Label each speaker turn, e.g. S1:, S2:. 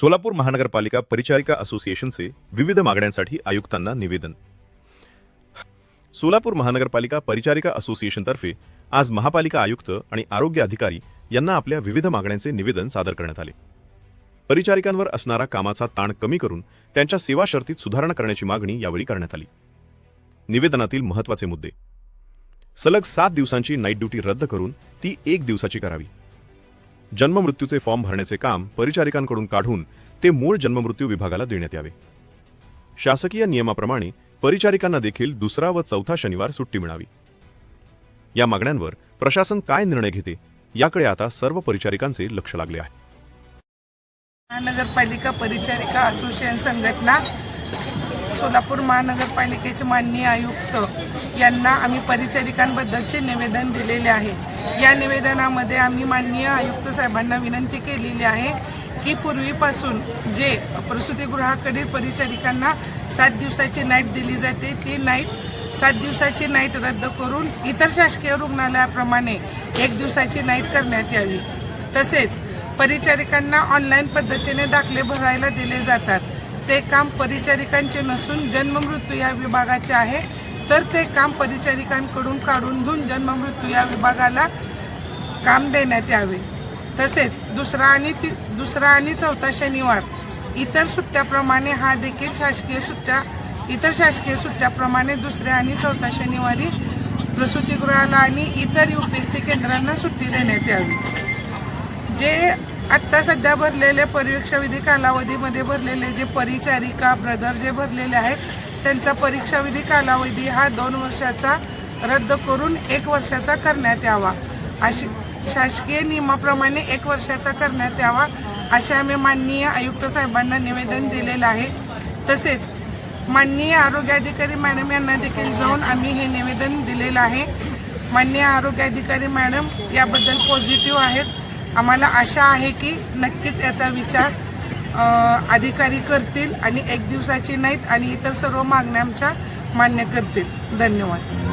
S1: सोलापूर महानगरपालिका परिचारिका असोसिएशनचे विविध मागण्यांसाठी आयुक्तांना निवेदन. सोलापूर महानगरपालिका परिचारिका असोसिएशनतर्फे आज महापालिका आयुक्त आणि आरोग्य अधिकारी यांना आपल्या विविध मागण्यांचे निवेदन सादर करण्यात आले. परिचारिकांवर असणारा कामाचा ताण कमी करून त्यांच्या सेवा शर्तीत सुधारणा करण्याची मागणी यावेळी करण्यात आली. निवेदनातील महत्त्वाचे मुद्दे. सलग सात दिवसांची नाईट ड्युटी रद्द करून ती एक दिवसाची करावी. जन्ममृत्यूचे फॉर्म भरण्याचे काम परिचारिकांकडून काढून ते मूळ जन्ममृत्यू विभागाला देण्यात यावे. शासकीय नियमाप्रमाणे परिचारिकांना देखील दुसरा व चौथा शनिवार सुट्टी मिळावी. या मागण्यांवर प्रशासन काय निर्णय घेते याकडे आता सर्व परिचारिकांचे लक्ष लागले आहे.
S2: महानगरपालिका परिचारिका असोसिएशन संघटना सोलापूर महानगरपालिकेचे माननीय आयुक्त यांना आम्ही परिचारिकांबद्दलचे निवेदन दिलेले आहे. या निवेदनामध्ये आम्ही माननीय आयुक्त साहेबांना विनंती केलेली आहे की पूर्वीपासून जे प्रसूतीगृहाकडील परिचारिकांना सात दिवसाची नाईट दिली जाते ती नाईट सात दिवसाची नाईट रद्द करून इतर शासकीय रुग्णालयाप्रमाणे एक दिवसाची नाईट करण्यात यावी. तसेच परिचारिकांना ऑनलाईन पद्धतीने दाखले भरायला दिले जातात. ते काम परिचारिकांचे नसून जन्ममृत्यू या विभागाचे आहे. तर ते काम परिचारिकांकडून काढून घेऊन जन्ममृत्यू या विभागाला काम देण्यात यावे. तसेच दुसरा आणि ती दुसरा आणि चौथा शनिवार इतर सुट्ट्याप्रमाणे हा देखील शासकीय सुट्ट्या इतर शासकीय सुट्ट्याप्रमाणे दुसऱ्या आणि चौथा शनिवारी प्रसूतीगृहाला आणि इतर यू पी एस सी केंद्रांना सुट्टी देण्यात यावी. जे आत्ता सध्या भरलेले परीक्षा विधी कालावधीमध्ये भरलेले जे परिचारिका ब्रदर जे भरलेले आहेत त्यांचा परीक्षा विधी कालावधी हा दोन वर्षाचा रद्द करून एक वर्षाचा करण्यात यावा. अशी शासकीय नियमाप्रमाणे एक वर्षाचा करण्यात यावा असे आम्ही माननीय आयुक्त साहेबांना निवेदन दिलेलं आहे. तसेच माननीय आरोग्य अधिकारी मॅडम यांना देखील जाऊन आम्ही हे निवेदन दिलेलं आहे. माननीय आरोग्य अधिकारी मॅडम याबद्दल पॉझिटिव्ह आहेत. आम्हाला आशा आहे की नक्कीच याचा विचार अधिकारी करतील आणि एक दिवसाची नाहीत आणि इतर सर्व मागण्या आमच्या मान्य करतील. धन्यवाद.